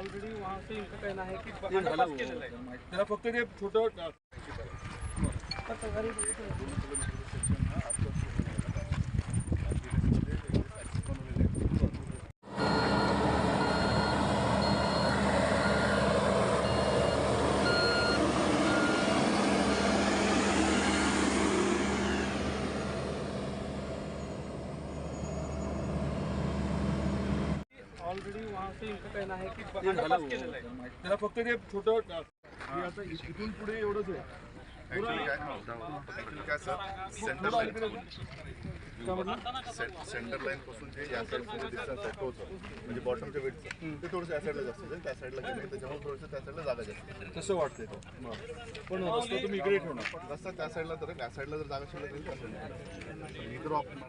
Already वहाँ से इनका कहना है कि. त्याला फक्त ते छोटं ऑलरेडी वहाँ से इनका कहना है कि हो. त्याला फक्त ते छोटं हे आता इथून पुढे एवढंच आहे. ऍक्च्युली काय ऍक्च्युली काय sir centre line centre line पासून जे या साईड डिस्टन्स आहे तोच म्हणजे बॉटमच्या वेटचं ते थोडंसं या साईडला जास्त आहे त्या साईडला गेलं त्याच्यामुळे थोडंसं त्या साईडला जागा जास्त आहे. तसं वाटतंय तो. पण रस्ता तुम्ही इकडे ठेवणार. रस्ता त्या साईडला तर त्या साईडला जर जागा शिल्लक राहील त्या साईडला इतर ऑप्शन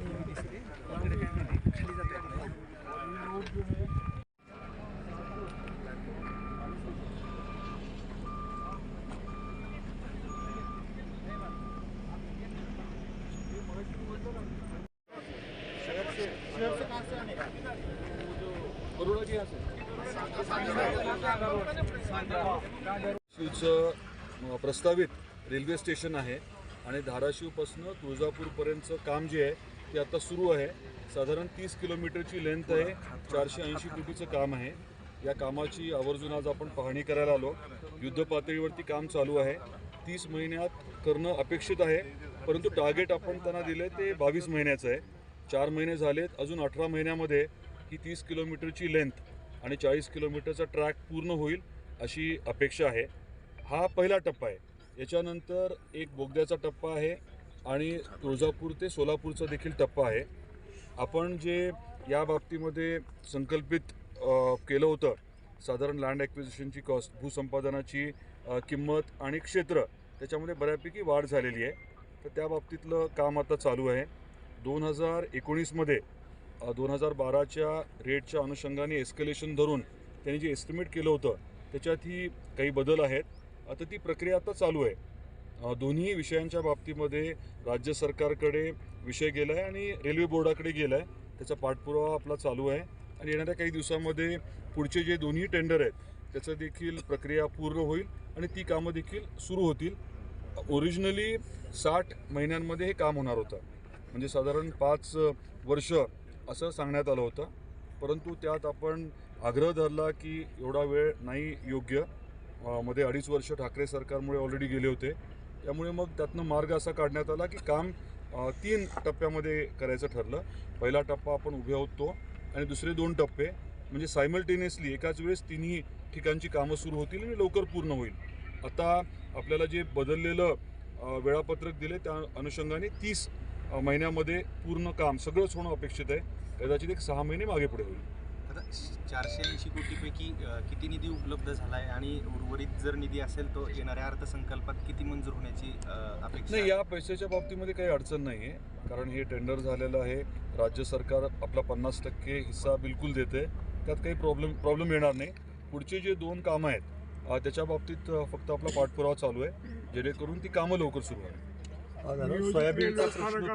शिवचं प्रस्तावित रेल्वे स्टेशन आहे आणि धाराशिवपासनं तुळजापूरपर्यंतचं काम जे आहे ते आता सुरू आहे. साधारण तीस किलोमीटरची लेंथ आहे चारशे ऐंशी कोटीचं काम आहे. या कामाची आवर्जून आज आपण पाहणी करायला आलो. युद्ध पातळीवरती काम चालू आहे. तीस महिन्यात करणं अपेक्षित आहे परंतु टार्गेट आपण त्यांना दिलं ते बावीस महिन्याचं आहे. चार महिने झालेत. अजून अठरा महिन्यामध्ये ही तीस किलोमीटरची लेंथ आणि चाळीस किलोमीटरचा ट्रॅक पूर्ण होईल अशी अपेक्षा आहे. हा पहिला टप्पा आहे. याच्यानंतर एक बोगद्याचा टप्पा आहे आणि तुळजापूर ते सोलापूरचा देखील टप्पा आहे. आपण जे या बाबतीमध्ये संकल्पित केलं होतं साधारण लँड ॲक्विजिशनची कॉस्ट भूसंपादनाची किंमत आणि क्षेत्र त्याच्यामध्ये बऱ्यापैकी वाढ झालेली आहे. तर त्या बाबतीतलं काम आता चालू आहे. दोन हजार एकोणीसमध्ये दोन हजार बाराच्या रेटच्या अनुषंगाने एस्केलेशन धरून त्यांनी जे एस्टिमेट केलं होतं त्याच्यातही काही बदल आहेत. आता ती प्रक्रिया आता चालू आहे. दोन्ही विषयांच्या बाबतीमध्ये राज्य सरकारकडे विषय गेला आहे आणि रेल्वे बोर्डाकडे गेला आहे त्याचा पाठपुरावा आपला चालू आहे. आणि येणाऱ्या काही दिवसामध्ये पुढचे जे दोन्ही टेंडर आहेत त्याचं देखील प्रक्रिया पूर्ण होईल आणि ती कामं देखील सुरू होतील. ओरिजिनली साठ महिन्यांमध्ये हे काम होणार होतं. म्हणजे साधारण पाच वर्ष असं सांगण्यात आलं होतं. परंतु त्यात आपण आग्रह धरला की एवढा वेळ नाही योग्य. मध्ये अडीच वर्ष ठाकरे सरकारमुळे ऑलरेडी गेले होते. त्यामुळे मग त्यातनं मार्ग असा काढण्यात आला की काम तीन टप्प्यामध्ये करायचं ठरलं. पहिला टप्पा आपण उभे होतो आणि दुसरे दोन टप्पे. म्हणजे सायमल्टेनियसली एकाच वेळेस तिन्ही ठिकाणची कामं सुरू होतील आणि लवकर पूर्ण होईल. आता आपल्याला जे बदललेलं वेळापत्रक दिले त्या अनुषंगाने तीस महिन्यामध्ये पूर्ण काम सगळंच होणं अपेक्षित आहे. कदाचित एक सहा महिने मागे पुढे होईल. आता चारशे ऐंशी कोटीपैकी किती निधी उपलब्ध झाला आहे आणि उर्वरित जर निधी असेल तो येणाऱ्या अर्थसंकल्पात किती मंजूर होण्याची अपेक्षा नाही? या पैशाच्या बाबतीमध्ये काही अडचण नाही आहे कारण हे टेंडर झालेलं आहे. राज्य सरकार आपला पन्नास टक्के हिस्सा बिलकुल देते त्यात काही प्रॉब्लेम प्रॉब्लेम येणार नाही. पुढचे जे दोन कामं आहेत त्याच्या बाबतीत फक्त आपला पाठपुरावा चालू आहे. जेणेकरून ती कामं लवकर सुरू आहे Arada soya bir kaçırışını